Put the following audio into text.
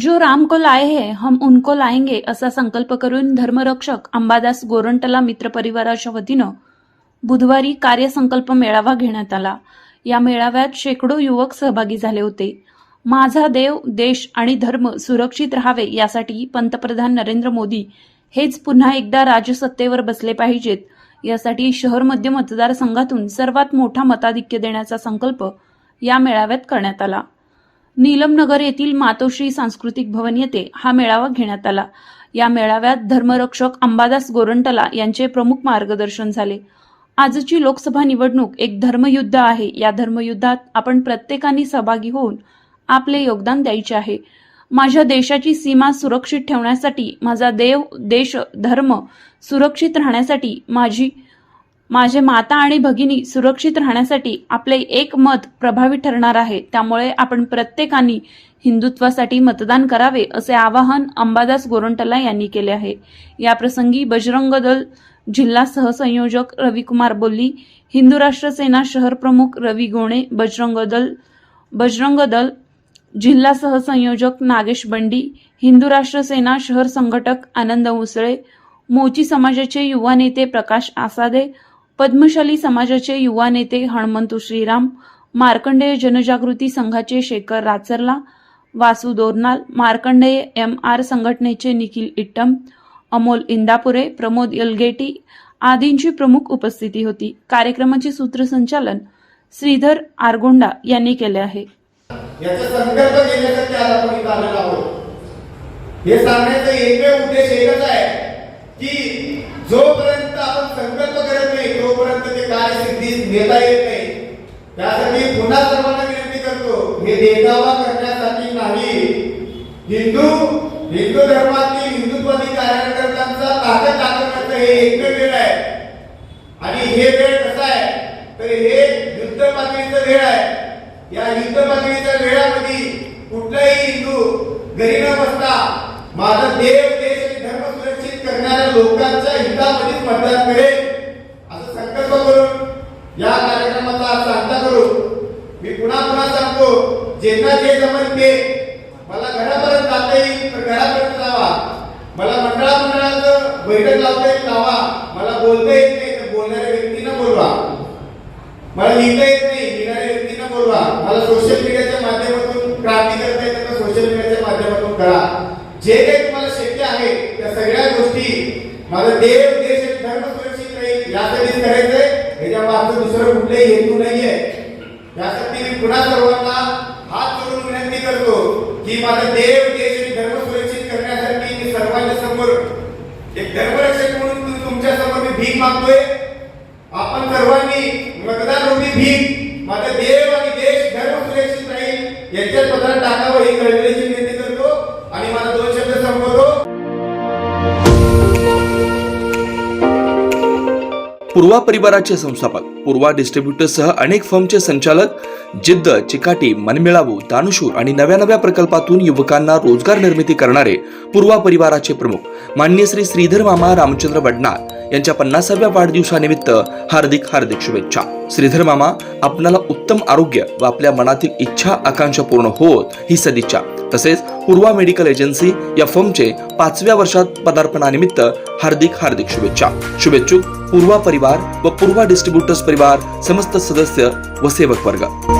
जो राम को लाए है हम उनको लाएंगे असा संकल्प करून धर्मरक्षक अंबादास गोरंटला मित्र परिवाराच्या वतीनं बुधवारी कार्यसंकल्प मेळावा घेण्यात आला. या मेळाव्यात शेकडो युवक सहभागी झाले होते. माझा देव देश आणि धर्म सुरक्षित राहावे यासाठी पंतप्रधान नरेंद्र मोदी हेच पुन्हा एकदा राजसत्तेवर बसले पाहिजेत. यासाठी शहर मध्य मतदारसंघातून सर्वात मोठा मताधिक्य देण्याचा संकल्प या मेळाव्यात करण्यात आला. नीलमनगर येथील मातोश्री सांस्कृतिक भवन येथे हा मेळावा घेण्यात आला. या मेळाव्यात धर्मरक्षक अंबादास गोरंटला यांचे प्रमुख मार्गदर्शन झाले. आजची लोकसभा निवडणूक एक धर्मयुद्ध आहे. या धर्मयुद्धात आपण प्रत्येकाने सहभागी होऊन आपले योगदान द्यायचे आहे. माझ्या देशाची सीमा सुरक्षित ठेवण्यासाठी माझा देव देश धर्म सुरक्षित राहण्यासाठी माझी माझे माता आणि भगिनी सुरक्षित राहण्यासाठी आपले एक मत प्रभावी ठरणार आहे. त्यामुळे आपण प्रत्येकाने हिंदुत्वासाठी मतदान करावे असे आवाहन अंबादास गोरंटला यांनी केले आहे. याप्रसंगी बजरंग दल जिल्हा सहसंयोजक रविकुमार बोल्ली हिंदू राष्ट्र सेना शहर प्रमुख रवी गोणे बजरंग दल बजरंग दल जिल्हा सहसंयोजक नागेश बंडी हिंदू राष्ट्र सेना शहर संघटक आनंद मुसळे मोची समाजाचे युवा नेते प्रकाश आसादे पद्मशाली समाजाचे युवा नेते हणमंतू श्रीराम मार्कंडेय जनजागृती संघाचे शेखर राचरला वासू दोरनाल मार्कंडेय एम आर संघटनेचे निखिल इट्टम अमोल इंदापुरे प्रमोद यलगेटी आदींची प्रमुख उपस्थिती होती. कार्यक्रमाचे सूत्रसंचालन श्रीधर आरगोंडा यांनी केले आहे. हे सांगण्याचा एकमेव उद्देश एकच आहे की जोपर्यंत देता येत नाही. त्यासाठी पुन्हा सर्वांना विनंती करतो हे देखावा करण्यासाठी नाही. हिंदू हिंदू धर्मातील हिंदुत्वादी कार्यकर्त्यांचा ताकद दाखवण्याचं हे एकमेव वेळ आहे. आणि हे वेळ कसा आहे? तर हे युद्ध पातळीचं वेळ आहे. या युद्ध पातळीच्या वेळामध्ये कुठलाही हिंदू घरी न बसता माझा देव देश आणि धर्म सुरक्षित करणाऱ्या लोकांच्या हितामध्ये मतदान करेल असं संकल्प करून या कार्यक्रमाचा आज सांगता करून मी पुन्हा पुन्हा सांगतो ज्यांना जे जमेल ते. मला घरापर्यंत जाता येईल तर घरापर्यंत लावा मला मंडळा मंडळाचं बैठक लावता येईल लावा. मला बोलता येत नाही तर बोलणाऱ्या व्यक्तींना बोलवा. मला लिहिता येत नाही लिहिणाऱ्या व्यक्तींना बोलवा. मला सोशल मीडियाच्या माध्यमातून क्रांती करता येते तर सोशल मीडियाच्या माध्यमातून करा. जे काही तुम्हाला शक्य आहे त्या सगळ्या गोष्टी माझा देव देश धर्म सुरक्षित राहील. यासाठीच करायचंय. याच्या मागचं दुसरं कुठलंही हेतू नाहीये. यासाठी पुन्हा सर्वांना हात जोडून विनंती करतो की माझा देव देश आणि धर्म सुरक्षित करण्यासाठी मी सर्वांच्या समोर एक धर्मरक्षक म्हणून तुमच्यासमोर मी भीक मागतोय. आपण सर्वांनी मतदान रूपी भीक माझा देव आणि देश धर्म सुरक्षित राहील यांच्यात पत्रात टाकावं ही कळविण्याची विनंती पूर्वा परिवाराचे संस्थापक पूर्वा डिस्ट्रीब्युटरसह अनेक फर्मचे संचालक जिद्द चिकाटी मनमिळावू दानशूर आणि नव्या नव्या प्रकल्पातून युवकांना रोजगार निर्मिती करणारे पूर्वा परिवाराचे प्रमुख मान्य श्री श्रीधर मामा रामचंद्र वडनाळ यांच्या पन्नासाव्या वाढदिवसानिमित्त हार्दिक हार्दिक शुभेच्छा. श्रीधर मामा आपणाला उत्तम आरोग्य व आपल्या मनातील इच्छा आकांक्षा पूर्ण होत ही सदिच्छा. तसेच पूर्वा मेडिकल एजन्सी या फर्मचे पाचव्या वर्षात पदार्पणानिमित्त हार्दिक हार्दिक शुभेच्छा. शुभेच्छुक. पूर्वा परिवार व पूर्वा डिस्ट्रीब्युटर्स परिवार समस्त सदस्य व सेवक वर्ग.